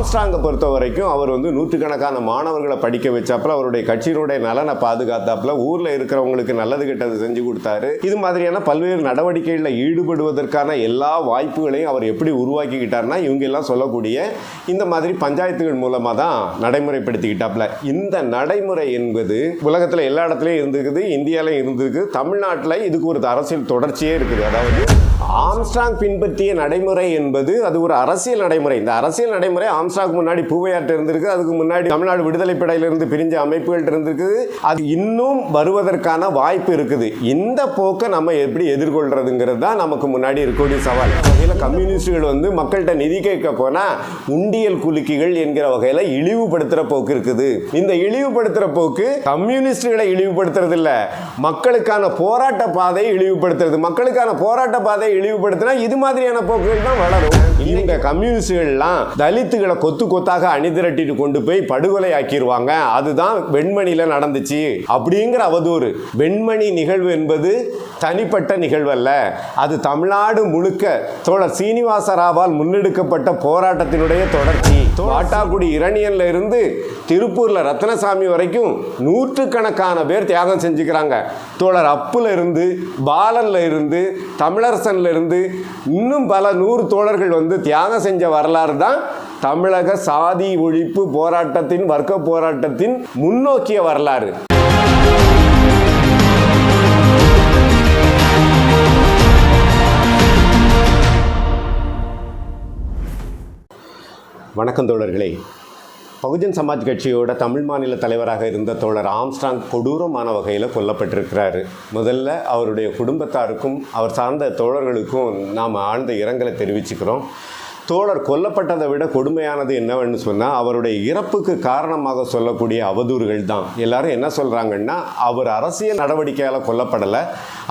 ஆம்ஸ்டாங்கை பொறுத்த வரைக்கும் அவர் வந்து நூற்றுக்கணக்கான மாணவர்களை படிக்க வச்சாப்புல அவருடைய கட்சியினுடைய நலனை பாதுகாத்தாப்புல ஊரில் இருக்கிறவங்களுக்கு நல்லது கெட்டது செஞ்சு கொடுத்தாரு. இது மாதிரியான பல்வேறு நடவடிக்கைகளில் ஈடுபடுவதற்கான எல்லா வாய்ப்புகளையும் அவர் எப்படி உருவாக்கிக்கிட்டார்னா இவங்க எல்லாம் சொல்லக்கூடிய இந்த மாதிரி பஞ்சாயத்துகள் மூலமாக தான் நடைமுறைப்படுத்திக்கிட்டாப்புல. இந்த நடைமுறை என்பது உலகத்தில் எல்லா இடத்துலையும் இருந்திருக்குது இந்தியாவிலையும் இருந்திருக்கு தமிழ்நாட்டில் இதுக்கு ஒரு அரசியல் தொடர்ச்சியே இருக்குது. அதாவது ஆம்ஸ்டாங் பின்பற்றிய நடைமுறை என்பது அது ஒரு அரசியல் நடைமுறை. இந்த அரசியல் நடைமுறை ஆம்ஸ்ட்ராங் முன்னாடி பூவையாட்டு இருந்திருக்கு. அதுக்கு முன்னாடி தமிழ்நாடு விடுதலை படையிலிருந்து பிரிஞ்ச அமைப்புகள் இருந்திருக்குது. அது இன்னும் வருவதற்கான வாய்ப்பு இருக்குது. இந்த போக்கை நம்ம எப்படி எதிர்கொள்றதுங்கிறது தான் நமக்கு முன்னாடி இருக்கக்கூடிய சவால். வகையில் கம்யூனிஸ்டுகள் வந்து மக்கள்கிட்ட நிதி கேட்க போனால் உண்டியல் குலுக்கிகள் என்கிற வகையில் இழிவுபடுத்துகிற போக்கு இருக்குது. இந்த இழிவுபடுத்துகிற போக்கு கம்யூனிஸ்டுகளை இழிவுபடுத்துறது இல்லை மக்களுக்கான போராட்ட பாதையை இழிவுபடுத்துறது. மக்களுக்கான போராட்ட பாதையை இழிவுபடுத்தினா இது மாதிரியான போக்குகள் தான் வளரும். இந்த கம்யூனிஸ்டுகள்லாம் தலித்துகளை கொத்து கொத்தாக அணிதிரட்டிட்டு கொண்டு போய் படுகொலை ஆக்கிடுவாங்க அதுதான் வெண்மணியில நடந்துச்சு. அப்படிங்கிற அவதூறு. வெண்மணி நிகழ்வு என்பது தனிப்பட்ட நிகழ்வு அல்ல அது தமிழ்நாடு முழுக்க தோழர் சீனிவாசராவால் முன்னெடுக்கப்பட்ட போராட்டத்தினுடைய தொடர்ச்சி. வாட்டாக்குடி இரணியன்ல இருந்து திருப்பூர்ல ரத்னசாமி வரைக்கும் நூற்றுக்கணக்கான பேர் தியாகம் செஞ்சுக்கிறாங்க. தோழர் அப்புல இருந்து பாலன்ல இருந்து தமிழரசன்ல இருந்து இன்னும் பல நூறு தோழர்கள் வந்து தியாகம் செஞ்ச வரலாறு தான் தமிழக சாதி ஒழிப்பு போராட்டத்தின் வர்க்க போராட்டத்தின் முன்னோக்கிய வரலாறு. வணக்கம் தோழர்களே. பகுஜன் சமாஜ் கட்சியோட தமிழ் மாநில தலைவராக இருந்த தோழர் ஆம்ஸ்டாங் கொடூரமான வகையில் கொல்லப்பட்டிருக்கிறாரு. முதல்ல அவருடைய குடும்பத்தாருக்கும் அவர் சார்ந்த தோழர்களுக்கும் நாம் ஆழ்ந்த இரங்கலை தெரிவிச்சுக்கிறோம். தோழர் கொல்லப்பட்டதை விட கொடுமையானது என்னவென்னு சொன்னால் அவருடைய இறப்புக்கு காரணமாக சொல்லக்கூடிய அவதூறுகள் தான். எல்லாரும் என்ன சொல்கிறாங்கன்னா அவர் அரசியல் நடவடிக்கையால் கொல்லப்படலை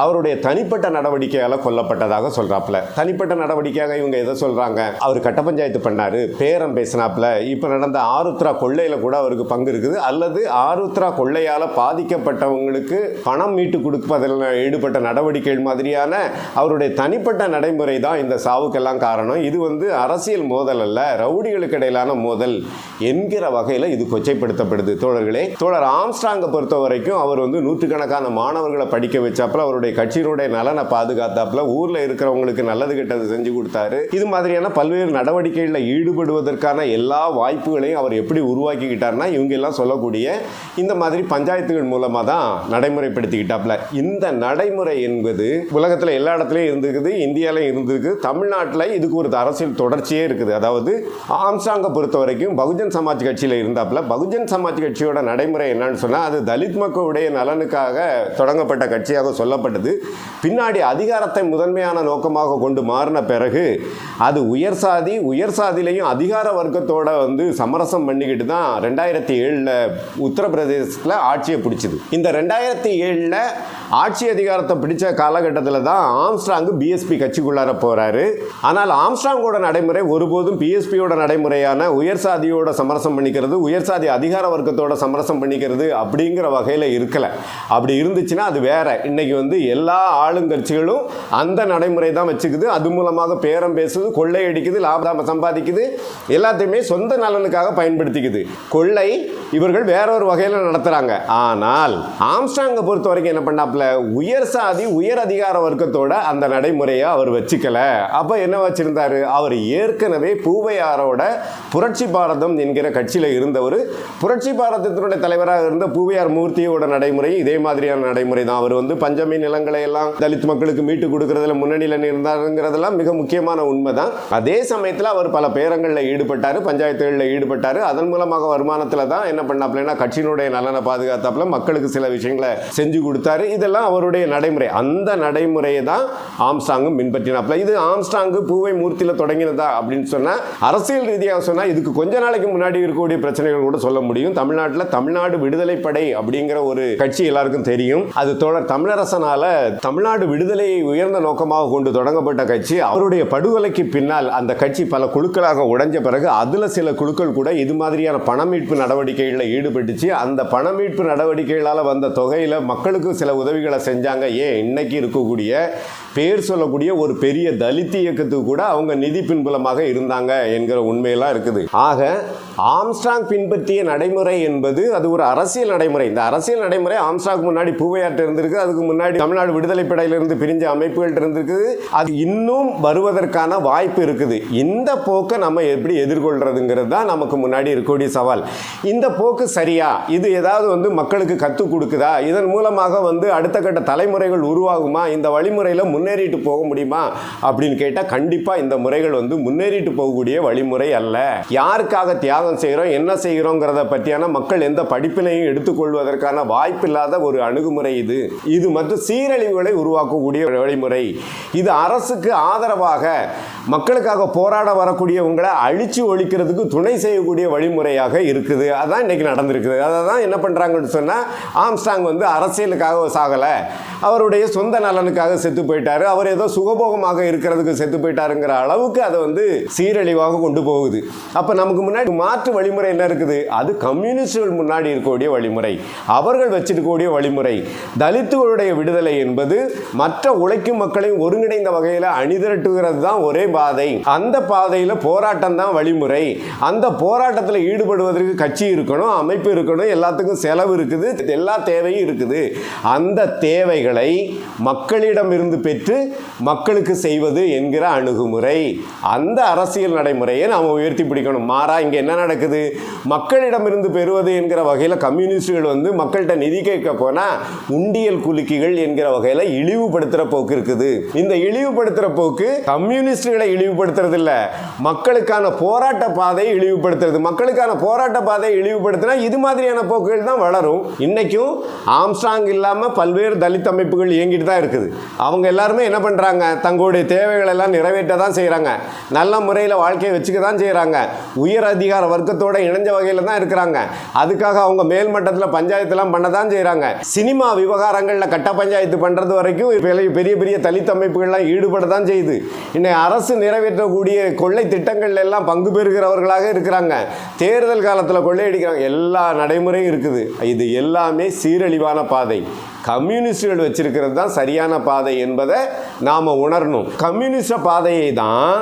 அவருடைய தனிப்பட்ட நடவடிக்கையால் கொல்லப்பட்டதாக சொல்கிறாப்புல தனிப்பட்ட நடவடிக்கையாக இவங்க எதை சொல்கிறாங்க அவர் கட்ட பஞ்சாயத்து பண்ணார் பேரம் பேசினாப்புல. இப்போ நடந்த ஆருத்ரா கொள்ளையில் கூட அவருக்கு பங்கு இருக்குது. அல்லது ஆருத்ரா கொள்ளையால் பாதிக்கப்பட்டவங்களுக்கு பணம் மீட்டு கொடுப்பதில் ஈடுபட்ட நடவடிக்கைகள் மாதிரியான அவருடைய தனிப்பட்ட நடைமுறை தான் இந்த சாவுக்கெல்லாம் காரணம். இது வந்து அரசியல் மோதல் அல்ல ரவுடிகளுக்கு இடையிலான மோதல் என்கிற வகையில் இது கொச்சைப்படுத்தப்படுது. தோழர்களே தோழர் ஆம்ஸ்டாங்கை பொறுத்த வரைக்கும் அவர் வந்து நூற்றுக்கணக்கான மாணவர்களை படிக்க வச்சாப்புல அவருடைய கட்சியினுடைய நலனை பாதுகாத்தாப்புல ஊரில் இருக்கிறவங்களுக்கு நல்லது கெட்டது செஞ்சு கொடுத்தாரு. இது மாதிரியான பல்வேறு நடவடிக்கைகளில் ஈடுபடுவதற்கான எல்லா வாய்ப்புகளையும் அவர் எப்படி உருவாக்கிக்கிட்டார்னா இவங்க எல்லாம் சொல்லக்கூடிய இந்த மாதிரி பஞ்சாயத்துகள் மூலமாக தான் நடைமுறைப்படுத்திக்கிட்டாப்புல. இந்த நடைமுறை என்பது உலகத்தில் எல்லா இடத்துலையும் இருந்திருக்குது இந்தியாவிலையும் இருந்திருக்கு தமிழ்நாட்டில் இதுக்கு ஒரு அரசியல் தொடர்ச்சியே இருக்குது. அதாவது ஆம்சாங்கை பொறுத்த வரைக்கும் பகுஜன் சமாஜ் கட்சியில் இருந்தாப்புல பகுஜன் சமாஜ் கட்சியோட நடைமுறை என்னன்னு சொன்னால் அது தலித் மக்களுடைய நலனுக்காக தொடங்கப்பட்ட கட்சியாக சொல்லப்பட்டது. பின்னாடி அதிகாரத்தை முதன்மையான நோக்கமாக கொண்டு மாறின பிறகு அது உயர் சாதி உயர் சாதியிலையும் அதிகார வர்க்கத்தோட வந்து சமரசம் பண்ணிக்கிட்டு தான் ரெண்டாயிரத்தி ஏழில் உத்தரப்பிரதேசத்தில் ஆட்சியை பிடிச்சிது. இந்த ரெண்டாயிரத்தி ஏழில் ஆட்சி அதிகாரத்தை பிடிச்ச காலகட்டத்தில் தான் ஆம்ஸ்ட்ராங்கு பிஎஸ்பி கட்சிக்குள்ளார போகிறாரு ஆனால் ஆம்ஸ்ட்ராங்கோட நடைமுறை ஒருபோதும் பிஎஸ்பியோட நடைமுறையான உயர் சாதியோட சமரசம் பண்ணிக்கிறது உயர் சாதி அதிகார வர்க்கத்தோட சமரசம் பண்ணிக்கிறது அப்படிங்கிற வகையில் இருக்கலை. அப்படி இருந்துச்சுன்னா அது வேற. இன்னைக்கு வந்து எல்லா ஆளுங்கட்சிகளும் அந்த நடைமுறை தான் வச்சுக்குது. அது மூலமாக பேரம் பேசுது கொள்ளை அடிக்குது லாபம் சம்பாதிக்குது. எல்லாத்தையுமே சொந்த நலனுக்காக பயன்படுத்திக்குது. கொள்ளை இவர்கள் வேற ஒரு வகையில் நடத்துகிறாங்க ஆனால் ஆம்ஸ்டாங்கை பொறுத்த வரைக்கும் என்ன பண்ணாப்புல? உயர் சாதி உயர் அதிகார வர்க்கத்தோட அந்த நடைமுறையை அவர் வச்சுக்கல. அப்போ என்ன வச்சிருந்தாரு? அவர் ஏற்கனவே பூவையாரோட புரட்சி பாரதம் என்கிற கட்சியில் இருந்தவர் புரட்சி பாரதத்தினுடைய தலைவராக இருந்த பூவையார் மூர்த்தியோட நடைமுறை இதே மாதிரியான நடைமுறை தான். அவர் வந்து பஞ்சமி நிலங்களை எல்லாம் தலித் மக்களுக்கு மீட்டு கொடுக்கறதுல முன்னணியில் இருந்தாருங்கிறதெல்லாம் மிக முக்கியமான உண்மை தான் அதே சமயத்தில் அவர் பல பேரங்களில் ஈடுபட்டார் பஞ்சாயத்துகளில் ஈடுபட்டார். அதன் மூலமாக வருமானத்தில் தான் என்ன பண்ணாப்புலன்னா கட்சியினுடைய நலனை பாதுகாத்தாப்புல மக்களுக்கு சில விஷயங்களை செஞ்சு கொடுத்தாரு. இதெல்லாம் அவருடைய நடைமுறை. அந்த நடைமுறையை தான் ஆம்ஸ்டாங்கும் பின்பற்றினாப்புல இது ஆம்ஸ்டாங்கு பூவை மூர்த்தியில் தொடங்கினதா அப்படின்னு சொன்னால் அரசியல் ரீதியாக சொன்னால் இதுக்கு கொஞ்ச நாளைக்கு முன்னாடி இருக்கக்கூடிய பிரச்சனைகள் கூட சொல்ல முடியும். தமிழ்நாட்டில் தமிழ்நாடு விடுதலை படை அப்படிங்கிற ஒரு கட்சி எல்லாருக்கும் தெரியும். அது தொடர் தமிழரசனால தமிழ்நாடு விடுதலையை உயர்ந்த நோக்கமாக கொண்டு தொடங்கப்பட்ட கட்சி. அவருடைய படுகொலைக்கு பின்னால் அந்த கட்சி பல குழுக்களாக உடைஞ்ச பிறகு அதுல சில குழுக்கள் கூட இது மாதிரியான பணமீட்பு நடவடிக்கை நடவடிக்கைகளில் ஈடுபட்டுச்சு. அந்த பண மீட்பு நடவடிக்கைகளால் வந்த தொகையில் மக்களுக்கு சில உதவிகளை செஞ்சாங்க. ஏன்? இன்னைக்கு இருக்கக்கூடிய பேர் சொல்லக்கூடிய ஒரு பெரிய தலித் இயக்கத்துக்கு கூட அவங்க நிதி பின்புலமாக இருந்தாங்க என்கிற உண்மையெல்லாம் இருக்குது. ஆக ஆம்ஸ்டாங் பின்பற்றிய நடைமுறை என்பது அது ஒரு அரசியல் நடைமுறை. இந்த அரசியல் நடைமுறை ஆம்ஸ்டாங் முன்னாடி பூவையாட்டு இருந்திருக்கு. அதுக்கு முன்னாடி தமிழ்நாடு விடுதலை படையிலிருந்து பிரிஞ்ச அமைப்புகள் இருந்திருக்குது. அது இன்னும் வருவதற்கான வாய்ப்பு இருக்குது. இந்த போக்கை நம்ம எப்படி எதிர்கொள்றதுங்கிறது தான் நமக்கு முன்னாடி இருக்கக்கூடிய சவால். இந்த போக்கு சரியா? இது ஏதாவது வந்து மக்களுக்கு கற்றுக் கொடுக்குதா? இதன் மூலமாக வந்து அடுத்த கட்ட தலைமுறைகள் உருவாகுமா? இந்த வழிமுறையில் முன்னேறிட்டு போக முடியுமா? அப்படின்னு கேட்டால் கண்டிப்பாக இந்த முறைகள் வந்து முன்னேறிட்டு போகக்கூடிய வழிமுறை அல்ல. யாருக்காக தியாகம் செய்கிறோம் என்ன செய்கிறோங்கிறத பற்றியான மக்கள் எந்த படிப்பினையும் எடுத்துக்கொள்வதற்கான வாய்ப்பில்லாத ஒரு அணுகுமுறை இது. இது மற்றும் சீரழிவுகளை உருவாக்கக்கூடிய வழிமுறை. இது அரசுக்கு ஆதரவாக மக்களுக்காக போராட வரக்கூடியவங்களை அழிச்சு ஒழிக்கிறதுக்கு துணை செய்யக்கூடிய வழிமுறையாக இருக்குது. அதான் இன்னைக்கு நடந்திருக்குது. அதை தான் என்ன பண்ணுறாங்கன்னு சொன்னால் ஆம்ஸ்டாங் வந்து அரசியலுக்காக சாகலை. அவருடைய சொந்த நலனுக்காக செத்து போயிட்டாரு. அவர் ஏதோ சுகபோகமாக இருக்கிறதுக்கு செத்து போயிட்டாருங்கிற அளவுக்கு அதை வந்து சீரழிவாக கொண்டு போகுது. அப்போ நமக்கு முன்னாடி மாற்று வழிமுறை என்ன இருக்குது? அது கம்யூனிஸ்டுகள் முன்னாடி இருக்கக்கூடிய வழிமுறை. அவர்கள் வச்சிருக்கக்கூடிய வழிமுறை. தலித்துகளுடைய விடுதலை என்பது மற்ற உழைக்கும் மக்களையும் ஒருங்கிணைந்த வகையில் அணிதிரட்டுகிறது தான் ஒரே பாதை. அந்த பாதையில் போராட்டம் தான் வழிமுறை. அந்த போராட்டத்தில் ஈடுபடுவதற்கு கட்சி இருக்கணும் அமைப்பு இருக்கணும் எல்லாத்துக்கும் செலவு இருக்குது எல்லா தேவையும் இருக்குது. அந்த தேவைகளை மக்களிடம் இருந்து பெற்று மக்களுக்கு செய்வது என்கிற அணுகுமுறை. அந்த அரசியல் நடைமுறையை நாம் உயர்த்தி பிடிக்கணும். மாறா இங்கே என்ன நடக்குது? மக்களிடமிருந்து பெறுவது என்கிற வகையில் கம்யூனிஸ்டுகள் வந்து மக்கள்கிட்ட நிதி கேட்க போனால் உண்டியல் குலுக்கிகள் என்கிற வகையில் இழிவுபடுத்துகிற போக்கு இருக்குது. இந்த இழிவுபடுத்துகிற போக்கு கம்யூனிஸ்டுகள் இழிவுபடுத்துறது இல்லை மக்களுக்கான போராட்ட பாதையை இழிவுபடுத்துறது. மக்களுக்கான போராட்ட பாதையை இழிவுபடுத்தினா இது மாதிரியான போக்குகள் தான் வளரும். இன்றைக்கும் ஆம்ஸ்டாங் இல்லாமல் பல்வேறு தலித் அமைப்புகள் இயங்கிட்டு தான் இருக்குது. அவங்க எல்லாருமே என்ன பண்ணுறாங்க தங்களுடைய தேவைகள் எல்லாம் நிறைவேற்ற தான் செய்கிறாங்க நல்ல முறையில் வாழ்க்கையை வச்சுக்க தான் செய்கிறாங்க உயர் அதிகார வர்க்கத்தோட இணைஞ்ச வகையில் தான் இருக்கிறாங்க. அதுக்காக அவங்க மேல் மட்டத்தில் பஞ்சாயத்துலாம் பண்ண தான் செய்கிறாங்க சினிமா விவகாரங்களில் கட்ட பஞ்சாயத்து பண்ணுறது வரைக்கும் பெரிய பெரிய தலித் அமைப்புகள்லாம் ஈடுபட தான் செய்யுது. இன்னைக்கு அரசு நிறைவேற்றக்கூடிய கொள்ளை திட்டங்கள் எல்லாம் பங்கு பெறுகிறவர்களாக இருக்கிறாங்க. தேர்தல் காலத்தில் கொள்ளையடிக்கிறாங்க. எல்லா நடைமுறையும் இருக்குது. இது எல்லாமே சீரழிவான பாதை. கம்யூனிஸ்டுகள் வச்சிருக்கிறது தான் சரியான பாதை என்பதை நாம் உணரணும். கம்யூனிஸ்ட பாதையை தான்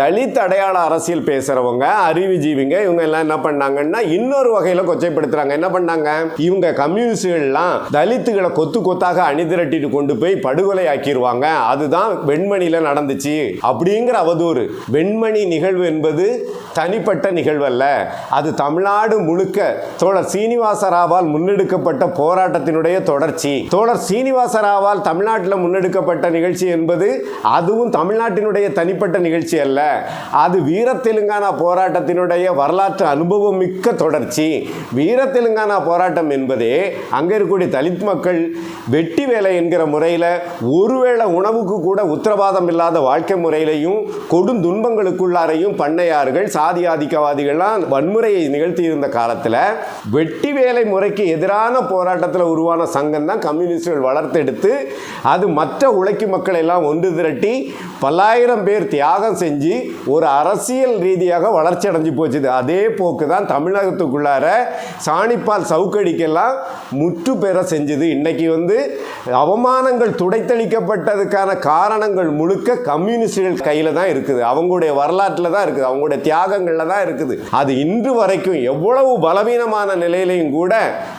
தலித் அடையாள அரசியல் பேசுகிறவங்க அறிவுஜீவிங்க இவங்க எல்லாம் என்ன பண்ணாங்கன்னா இன்னொரு வகையில் கொச்சைப்படுத்துகிறாங்க என்ன பண்ணாங்க? இவங்க கம்யூனிஸ்டுகள்லாம் தலித்துகளை கொத்து கொத்தாக அணிதிரட்டிட்டு கொண்டு போய் படுகொலை ஆக்கிடுவாங்க அதுதான் வெண்மணியில் நடந்துச்சு அப்படிங்கிற அவதூறு. வெண்மணி நிகழ்வு என்பது தனிப்பட்ட நிகழ்வல்ல. அது தமிழ்நாடு முழுக்க தோழர் சீனிவாசராவால் முன்னெடுக்கப்பட்ட போராட்டத்தினுடைய தொடர்ச்சி. தோழர் சீனிவாசராவால் தமிழ்நாட்டில் முன்னெடுக்கப்பட்ட நிகழ்ச்சி என்பது அதுவும் தமிழ்நாட்டினுடைய தனிப்பட்ட நிகழ்ச்சி அல்ல. அது வீர தெலுங்கானா போராட்டத்தினுடைய வரலாற்று அனுபவம் மிக்க தொடர்ச்சி. வீர தெலுங்கானா போராட்டம் என்பதே அங்கே இருக்கக்கூடிய தலித் மக்கள் வெட்டி வேலை என்கிற முறையில் ஒருவேளை உணவுக்கு கூட உத்தரவாதம் இல்லாத வாழ்க்கை முறையிலையும் கொடும் துன்பங்களுக்குள்ளாரையும் பண்ணையார்கள் சாதி ஆதிக்கவாதிகள்லாம் வன்முறையை நிகழ்த்தி இருந்த காலத்தில் வெட்டி வேலை முறைக்கு எதிரான போராட்டத்தில் உருவான சங்கம் தான் கம்யூனிஸ்டுகள் வளர்த்தெடுத்து அது மற்ற உழைக்கும் மக்களை எல்லாம் ஒன்று திரட்டி பல்லாயிரம் பேர் தியாகம் செஞ்சு ஒரு அரசியல் ரீதியாக வளர்ச்சி அடைஞ்சு போச்சுது. அதே போக்கு தான் தமிழகத்துக்குள்ளார சாணிப்பால் சவுக்கடிக்கெல்லாம் முற்று பெற செஞ்சுது. இன்றைக்கி வந்து அவமானங்கள் துடைத்தளிக்கப்பட்டதுக்கான காரணங்கள் முழுக்க கம்யூனிஸ்டுகள் கையில் தான் இருக்குது. அவங்களுடைய வரலாற்றில் தான் இருக்குது. அவங்களுடைய தியாகங்களில் தான் இருக்குது. அது இன்று வரைக்கும் எவ்வளவு பலவீனமான நிலையிலையும் கூட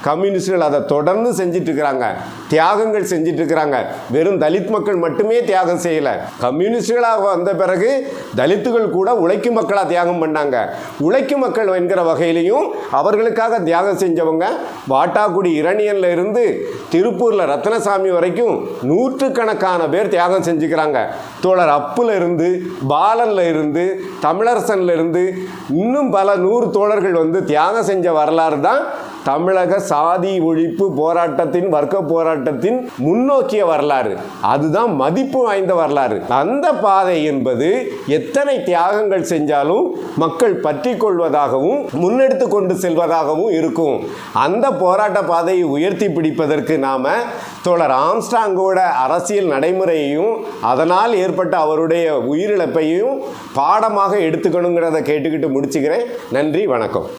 கம்யூனிஸ்டுகள் அதை தொடர்ந்து செஞ்சிட்டு இருக்கிறாங்க. தியாகங்கள் செஞ்சிட்டு இருக்கிறாங்க வெறும் தலித் மக்கள் மட்டுமே தியாகம் செய்யலை. கம்யூனிஸ்டுகளாக வந்த பிறகு தலித்துகள் கூட உழைக்கும் மக்களாக தியாகம் பண்ணாங்க. உழைக்கும் மக்கள் என்கிற வகையிலையும் அவர்களுக்காக தியாகம் செஞ்சவங்க வாட்டாக்குடி இரணியன்ல இருந்து திருப்பூரில் ரத்னசாமி வரைக்கும் நூற்றுக்கணக்கான பேர் தியாகம் செஞ்சுக்கிறாங்க. தோழர் அப்புல இருந்து பாலன்ல இருந்து தமிழரசன்ல இருந்து இன்னும் பல நூறு தோழர்கள் வந்து தியாகம் செஞ்ச வரலாறு தான் தமிழக சாதி ஒழிப்பு போராட்டத்தின் வர்க்க போராட்டத்தின் முன்னோக்கிய வரலாறு. அதுதான் மதிப்பு வாய்ந்த வரலாறு. அந்த பாதை என்பது எத்தனை தியாகங்கள் செஞ்சாலும் மக்கள் பற்றி கொள்வதாகவும் முன்னெடுத்து கொண்டு செல்வதாகவும் இருக்கும். அந்த போராட்ட பாதையை உயர்த்தி பிடிப்பதற்கு நாம தோழர் ஆம்ஸ்டாங்கோட அரசியல் நடைமுறையையும் அதனால் ஏற்பட்ட அவருடைய உயிரிழப்பையும் பாடமாக எடுத்துக்கணுங்கிறத கேட்டுக்கிட்டு முடிச்சுக்கிறேன். நன்றி வணக்கம்.